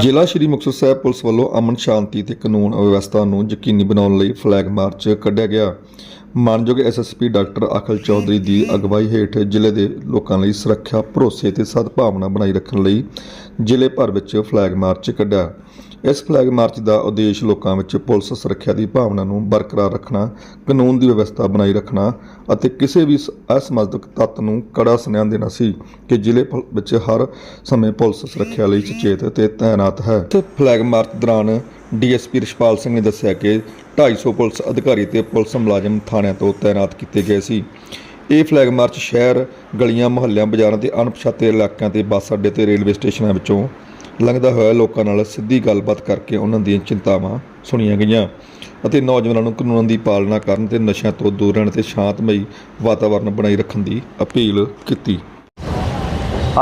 ਜ਼ਿਲ੍ਹਾ ਸ਼੍ਰੀ ਮੁਕਤਸਰ ਸਾਹਿਬ ਪੁਲਿਸ ਵੱਲੋਂ ਅਮਨ ਸ਼ਾਂਤੀ ਤੇ ਕਾਨੂੰਨ ਵਿਵਸਥਾ ਨੂੰ ਯਕੀਨੀ ਬਣਾਉਣ ਲਈ ਫਲੈਗ ਮਾਰਚ ਕੱਢਿਆ ਗਿਆ। ਮਾਨਯੋਗ ਐਸਐਸਪੀ ਡਾਕਟਰ ਅਖਲ ਚੌਧਰੀ ਦੀ ਅਗਵਾਈ ਹੇਠ ਜ਼ਿਲ੍ਹੇ ਦੇ ਲੋਕਾਂ ਲਈ ਸੁਰੱਖਿਆ, ਭਰੋਸੇ ਤੇ ਸਦਭਾਵਨਾ ਬਣਾਈ ਰੱਖਣ ਲਈ ਜ਼ਿਲ੍ਹੇ ਭਰ ਵਿੱਚ ਫਲੈਗ ਮਾਰਚ ਕੱਢਿਆ। ਇਸ ਫਲੈਗ ਮਾਰਚ ਦਾ ਉਦੇਸ਼ ਲੋਕਾਂ ਵਿੱਚ ਪੁਲਿਸ ਸੁਰੱਖਿਆ ਦੀ ਭਾਵਨਾ ਨੂੰ ਬਰਕਰਾਰ ਰੱਖਣਾ, ਕਾਨੂੰਨ ਦੀ ਵਿਵਸਥਾ ਬਣਾਈ ਰੱਖਣਾ ਅਤੇ ਕਿਸੇ ਵੀ ਸ- ਅਸਮਝਦਕ ਤੱਤ ਨੂੰ ਕੜਾ ਸੁਨੇਹਾ ਦੇਣਾ ਸੀ ਕਿ ਜ਼ਿਲ੍ਹੇ ਪੁਲ- ਵਿੱਚ ਹਰ ਸਮੇਂ ਪੁਲਿਸ ਸੁਰੱਖਿਆ ਲਈ ਸੁਚੇਤ ਤੇ ਤਾਇਨਾਤ ਹੈ। ਤੇ ਫਲੈਗ ਮਾਰਚ ਦੌਰਾਨ ਡੀਐਸਪੀ ਰਿਸ਼ਪਾਲ ਸਿੰਘ ਨੇ ਦੱਸਿਆ ਕਿ 250 ਪੁਲਿਸ ਅਧਿਕਾਰੀ ਤੇ ਪੁਲਿਸ ਮੁਲਾਜ਼ਮ ਥਾਣਿਆਂ ਤੋਂ ਤਾਇਨਾਤ ਕੀਤੇ ਗਏ ਸੀ। ਇਹ ਫਲੈਗ ਮਾਰਚ ਸ਼ਹਿਰ, ਗਲੀਆਂ, ਮੁਹੱਲਿਆਂ, ਬਾਜ਼ਾਰਾਂ ਤੇ ਅਣਪਛਾਤੇ ਇਲਾਕਿਆਂ ਤੇ ਬੱਸ ਅੱਡੇ ਤੇ ਰੇਲਵੇ ਸਟੇਸ਼ਨਾਂ ਵਿੱਚੋਂ ਲੰਘਦਾ ਹੋਇਆ ਲੋਕਾਂ ਨਾਲ ਸਿੱਧੀ ਗੱਲਬਾਤ ਕਰਕੇ ਉਹਨਾਂ ਦੀਆਂ ਚਿੰਤਾਵਾਂ ਸੁਣੀਆਂ ਗਈਆਂ ਅਤੇ ਨੌਜਵਾਨਾਂ ਨੂੰ ਕਾਨੂੰਨਾਂ ਦੀ ਪਾਲਣਾ ਕਰਨ ਤੇ ਨਸ਼ਿਆਂ ਤੋਂ ਦੂਰ ਰਹਿਣ ਤੇ ਸ਼ਾਂਤਮਈ ਵਾਤਾਵਰਣ ਬਣਾਈ ਰੱਖਣ ਦੀ ਅਪੀਲ ਕੀਤੀ।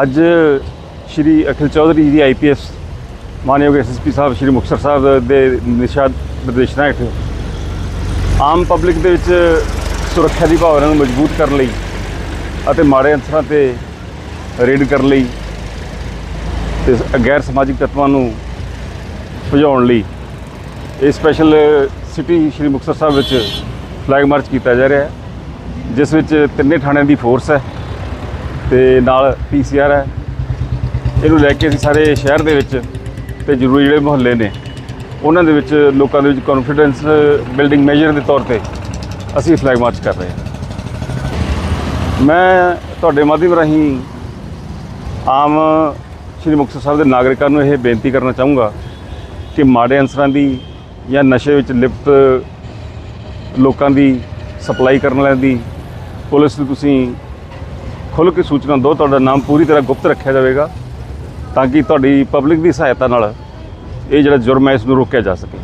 ਅੱਜ ਸ਼੍ਰੀ ਅਖਿਲ ਚੌਧਰੀ ਜੀ ਆਈਪੀਐਸ ਮਾਨਯੋਗ ਐਸਐਸਪੀ ਸਾਹਿਬ ਸ਼੍ਰੀ ਮੁਕਤਸਰ ਸਾਹਿਬ ਦੇ ਨਿਸ਼ਾ ਨਿਰਦੇਸ਼ਨਾਂ ਹੇਠ ਆਮ ਪਬਲਿਕ ਦੇ ਵਿੱਚ ਸੁਰੱਖਿਆ ਦੀ ਭਾਵਨਾ ਨੂੰ ਮਜ਼ਬੂਤ ਕਰਨ ਲਈ ਅਤੇ ਮਾੜੇ ਅਨਸਰਾਂ ਤੇ ਰੇਡ ਕਰਨ ਲਈ ਤੇ ਗੈਰ ਸਮਾਜਿਕ ਤੱਤਾਂ ਨੂੰ ਭਜਾਉਣ ਲਈ ਇਹ ਸਪੈਸ਼ਲ ਸਿਟੀ ਸ਼੍ਰੀ ਮੁਕਤਸਰ ਸਾਹਿਬ ਵਿੱਚ ਫਲੈਗ ਮਾਰਚ ਕੀਤਾ ਜਾ ਰਿਹਾ ਹੈ, ਜਿਸ ਵਿੱਚ ਤਿੰਨੇ ਥਾਣਿਆਂ ਦੀ ਫੋਰਸ ਹੈ ਤੇ ਨਾਲ ਪੀਸੀਆਰ ਹੈ। ਇਹਨੂੰ ਲੈ ਕੇ ਅਸੀਂ ਸਾਰੇ ਸ਼ਹਿਰ ਦੇ ਵਿੱਚ ਤੇ ਜ਼ਰੂਰੀ ਜਿਹੜੇ ਮੁਹੱਲੇ ਨੇ, ਉਹਨਾਂ ਦੇ ਵਿੱਚ ਲੋਕਾਂ ਦੇ ਵਿੱਚ ਕੌਨਫੀਡੈਂਸ ਬਿਲਡਿੰਗ ਮੇਜਰ ਦੇ ਤੌਰ ਤੇ ਅਸੀਂ ਫਲੈਗ ਮਾਰਚ ਕਰ ਰਹੇ ਹਾਂ। ਮੈਂ ਤੁਹਾਡੇ ਮਾਧਿਅਮ ਰਾਹੀਂ ਆਮ ਸ਼੍ਰੀ ਮੁਕਤਸਰ ਸਾਹਿਬ ਦੇ ਨਾਗਰਿਕਾਂ ਨੂੰ ਇਹ ਬੇਨਤੀ ਕਰਨਾ ਚਾਹੂੰਗਾ ਕਿ ਮਾੜੇ ਅਨਸਰਾਂ ਦੀ ਜਾਂ ਨਸ਼ੇ ਵਿੱਚ ਲਿਪਤ ਲੋਕਾਂ ਦੀ ਸਪਲਾਈ ਕਰਨ ਵਾਲਿਆਂ ਦੀ ਪੁਲਿਸ ਨੂੰ ਤੁਸੀਂ ਖੁੱਲ੍ਹ ਕੇ ਸੂਚਨਾ ਦਿਓ, ਤੁਹਾਡਾ ਨਾਮ ਪੂਰੀ ਤਰ੍ਹਾਂ ਗੁਪਤ ਰੱਖਿਆ ਜਾਵੇਗਾ ਤਾਂ ਕਿ ਤੁਹਾਡੀ ਪਬਲਿਕ ਦੀ ਸਹਾਇਤਾ ਨਾਲ ਇਹ ਜਿਹੜਾ ਜੁਰਮ ਹੈ, ਇਸ ਨੂੰ ਰੋਕਿਆ ਜਾ ਸਕੇ।